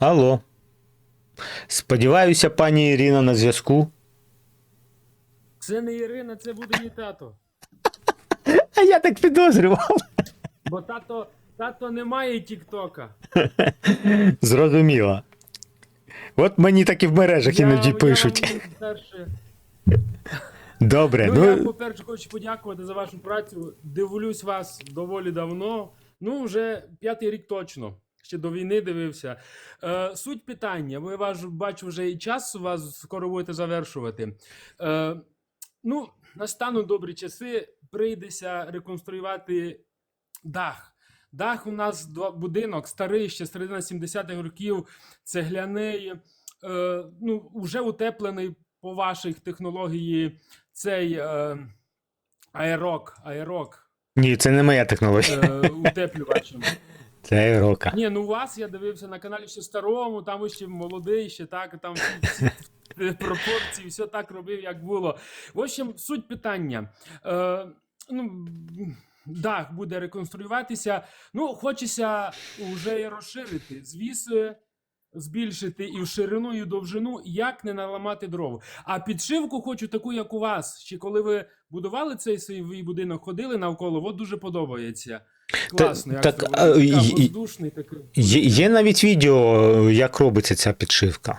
Алло. Сподіваюся, пані Ірина на зв'язку. Це не Ірина, це буде мій тато. А я так підозрював. Бо тато, тато не має Тіктока. Зрозуміло. От мені так і в мережах іноді Я- пишуть. Я Добре, ну, ну, я, по-перше, хочу подякувати за вашу працю. Дивлюсь вас доволі давно. Ну, вже п'ятий рік точно. Ще до війни дивився. Е, суть питання, бо я бачу, вже і час у вас скоро будете завершувати. Е, ну, настануть добрі часи, прийдеться реконструювати дах. Дах у нас два будинок, старий, ще з середини 70-х років, цегляний, е, ну, вже утеплений по ваших технології цей е, аерок, аерок, ні, це не моя технологія. е, утеплювачем. Це рока. Ні, ну у вас я дивився на каналі ще старому, там ви ще молодий, ще так, там пропорції, все так робив, як було. В общем, суть питання. Е, ну, дах буде реконструюватися. Ну, хочеться вже і розширити. Звіси. Збільшити і в ширину, і в довжину, як не наламати дров. А підшивку хочу таку, як у вас. Ще коли ви будували цей свій будинок, ходили навколо, от дуже подобається. Класно, як так, а, воздушний такий. Є, є навіть відео, як робиться ця підшивка.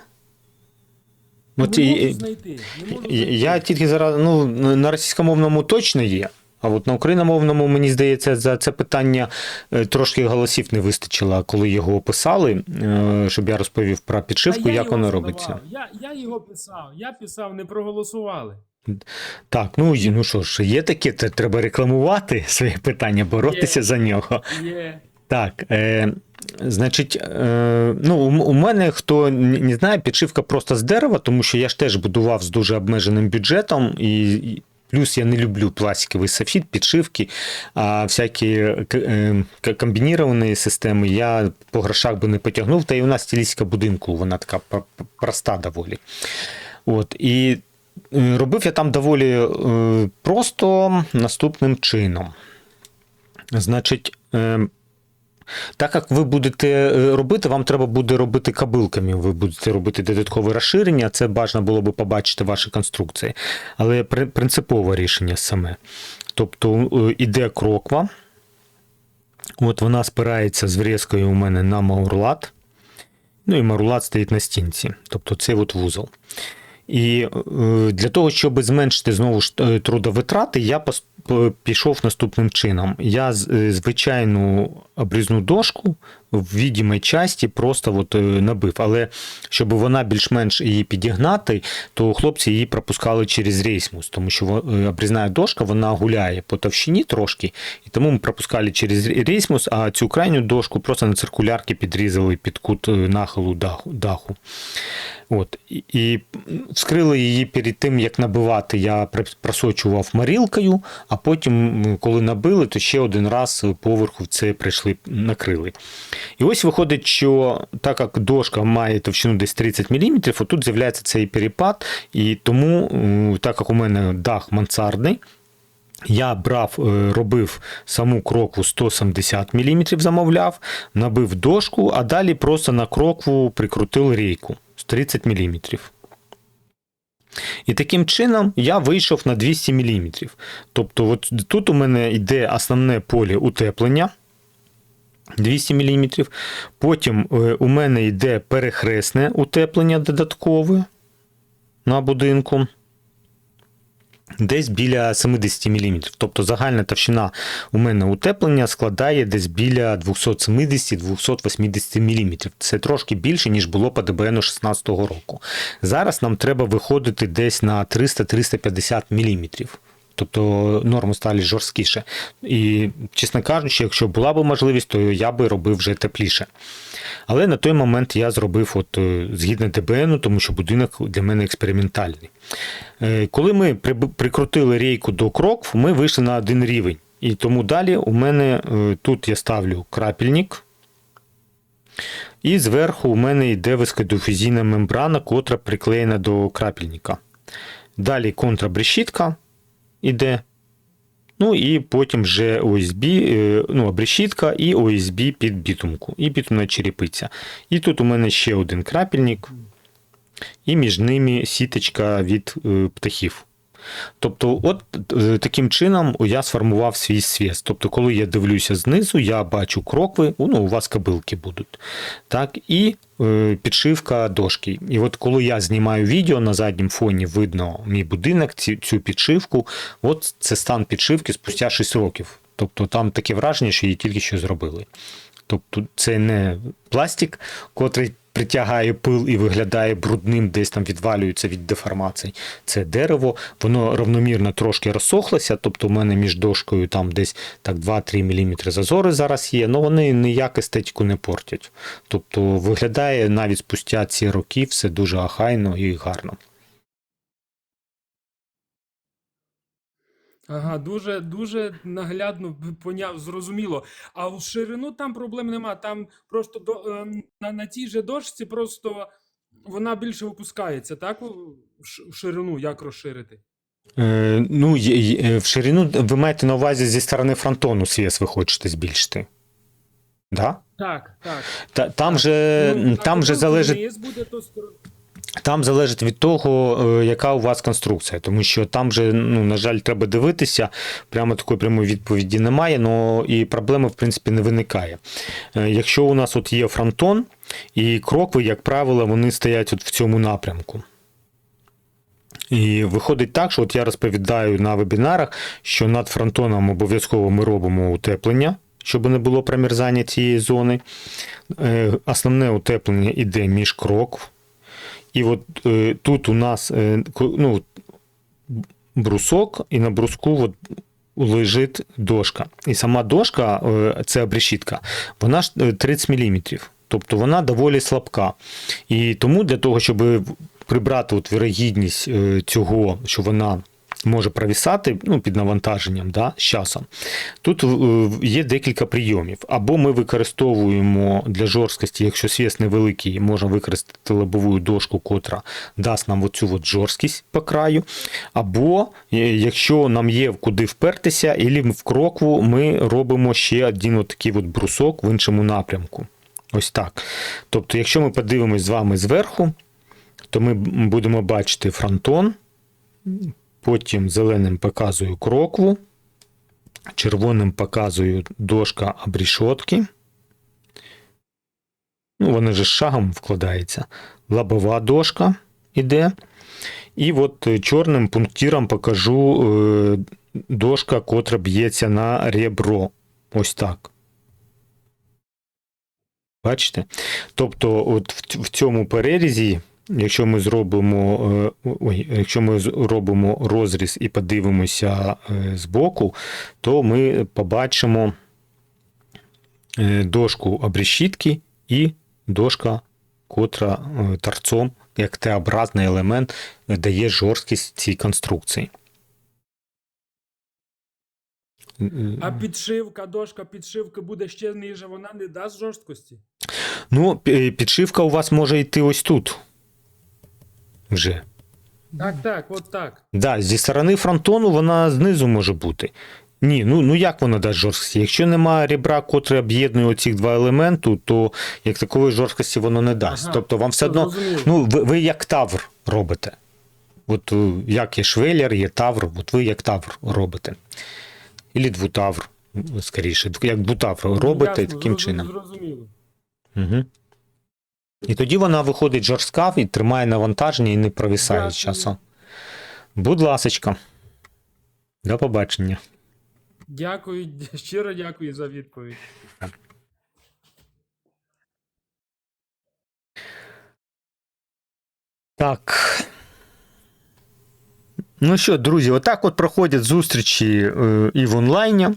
От, не можу знайти. Не можу знайти. я тільки зараз, ну, на російськомовному точно є. А от на україномовному, мені здається, за це питання е, трошки голосів не вистачило, коли його описали, е, щоб я розповів про підшивку, я як воно робиться. Я, я його писав. Я писав, не проголосували. Так, ну, ну що ж, є таке, це треба рекламувати своє питання, боротися Є. за нього. Є. Так, е, значить, е, ну, у, у мене, хто не знає, підшивка просто з дерева, тому що я ж теж будував з дуже обмеженим бюджетом, і, і плюс я не люблю пластиковий софіт, підшивки, а всякі е, комбініровані системи я по грошах би не потягнув, та й у нас стилістика будинку, вона така пр- пр- проста доволі. От, і робив я там доволі е, просто наступним чином. Значить, е, так як ви будете е, робити, вам треба буде робити кабилками. Ви будете робити додаткове розширення. Це бажано було би побачити ваші конструкції. Але принципове рішення саме. Тобто е, іде кроква. От вона спирається з врізкою у мене на маурлат. Ну і маурлат стоїть на стінці. Тобто це от вузол. І е, для того, щоб зменшити знову ж е, трудовитрати, я пішов наступним чином. Я е, звичайну обрізну дошку в відімій часті просто от, е, набив. Але щоб вона більш-менш її підігнати, то хлопці її пропускали через рейсмус, тому що е, обрізна дошка вона гуляє по товщині трошки, і тому ми пропускали через рейсмус, а цю крайню дошку просто на циркулярки підрізали під кут е, нахилу даху. От. І вскрили її перед тим, як набивати, я просочував марілкою, а потім, коли набили, то ще один раз поверху це прийшли, накрили. І ось виходить, що так як дошка має товщину десь 30 мм, отут з'являється цей перепад, і тому, так як у мене дах мансардний, я брав, е, робив саму крокву 170 мм, замовляв, набив дошку, а далі просто на крокву прикрутив рейку з 30 мм. І таким чином я вийшов на 200 мм. Тобто, от тут у мене йде основне поле утеплення 200 мм. Потім е, у мене йде перехресне утеплення додаткове на будинку десь біля 70 мм. Тобто загальна товщина у мене утеплення складає десь біля 270-280 мм. Це трошки більше, ніж було по ДБН 2016 року. Зараз нам треба виходити десь на 300-350 мм. Тобто норму сталі жорсткіше. І, чесно кажучи, якщо була б можливість, то я би робив вже тепліше. Але на той момент я зробив от, е, згідно ДБН, тому що будинок для мене експериментальний. Е, Коли ми прикрутили рейку до крокв, ми вийшли на один рівень. І тому далі у мене е, тут я ставлю крапельник. І зверху у мене йде вискодифузійна мембрана, котра приклеєна до крапельника. Далі контрабрешітка іде. Ну і потім вже ОСБ, е, ну, обрешітка і ОСБ під бітумку, і бітумна черепиця. І тут у мене ще один крапельник, і між ними сіточка від е, птахів. Тобто, от е, таким чином я сформував свій свіст. Тобто, коли я дивлюся знизу, я бачу крокви, ну, у вас кабилки будуть. Так, і е, підшивка дошки. І от коли я знімаю відео, на заднім фоні видно мій будинок, цю, цю підшивку. От це стан підшивки спустя 6 років. Тобто там таке враження, що її тільки що зробили. Тобто це не пластик, котрий притягає пил і виглядає брудним, десь там відвалюється від деформацій. Це дерево, воно равномірно трошки розсохлося, тобто у мене між дошкою там десь так 2-3 мм зазори зараз є, але вони ніяк естетику не портять. Тобто виглядає навіть спустя ці роки все дуже ахайно і гарно. Ага, дуже, дуже наглядно поняв, зрозуміло. А в ширину там проблем нема. Там просто до, е, на, на тій же дошці просто вона більше опускається, так? В ширину як розширити? Е, ну, є- є- в ширину ви маєте на увазі зі сторони фронтону свіс ви хочете збільшити. Да? Так, так. Та, там же, Ну, там же залежить. вниз буде, то стор- Там залежить від того, е, яка у вас конструкція, тому що там же, ну, на жаль, треба дивитися. Прямо такої прямої відповіді немає, але і проблеми, в принципі, не виникає. Е, Якщо у нас от є фронтон, і крокви, як правило, вони стоять от в цьому напрямку. І виходить так, що от я розповідаю на вебінарах, що над фронтоном обов'язково ми робимо утеплення, щоб не було промерзання цієї зони. Е, Основне утеплення йде між крокв. І от е, тут у нас е, ну, брусок, і на бруску от лежить дошка. І сама дошка, е, це обрешітка, вона ж е, 30 мм. Тобто вона доволі слабка. І тому для того, щоб прибрати от вірогідність е, цього, що вона може провісати ну, під навантаженням да, з часом, тут е, є декілька прийомів. Або ми використовуємо для жорсткості, якщо свіс невеликий, можемо використати лобову дошку, котра дасть нам оцю от жорсткість по краю. Або е, якщо нам є куди впертися, і в крокву ми робимо ще один от такий от брусок в іншому напрямку. Ось так. Тобто, якщо ми подивимось з вами зверху, то ми будемо бачити фронтон, потім зеленим показую крокву, червоним показую дошка обрішотки. Ну, вона же шагом вкладається. Лобова дошка іде. І от е, чорним пунктиром покажу е, дошка, котра б'ється на ребро. Ось так. Бачите? Тобто, от в, в цьому перерізі, якщо ми зробимо, е, ой, якщо ми з- робимо розріз і подивимося е, збоку, то ми побачимо е, дошку обрешітки і дошка, котра торцом, як Т-образний елемент, дає жорсткість цій конструкції. А підшивка, дошка підшивки буде ще ниже, вона не дасть жорсткості. Ну, підшивка у вас може йти ось тут. Вже. Так, так, от так. Да, зі сторони фронтону вона знизу може бути. Ні, ну, ну як вона дасть жорсткості? Якщо немає ребра, котре об'єднує оці два елементи, то як такої жорсткості воно не дасть. Ага, тобто вам все одно, зрозуміло. ну, ви, ви як тавр робите. От е, як є швеллер, є тавр, от ви як тавр робите. Ілі двутавр, скоріше, як двутавр робите Ясно, таким чином. Зрозуміло. Угу. І тоді вона виходить жорстка і тримає навантаження і не провисає з часом. Будь ласочка. До побачення. Дякую, щиро дякую за відповідь. Так. Ну що, друзі, отак от проходять зустрічі е, і в онлайні.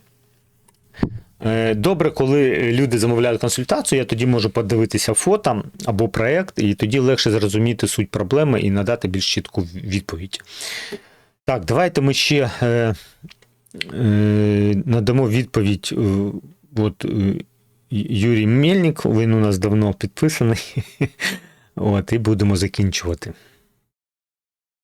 Е, Добре, коли люди замовляють консультацію, я тоді можу подивитися фото або проект, і тоді легше зрозуміти суть проблеми і надати більш чітку відповідь. Так, давайте ми ще е, е, надамо відповідь. Е, от, е, Юрій Мельник, він у нас давно підписаний. От, і будемо закінчувати.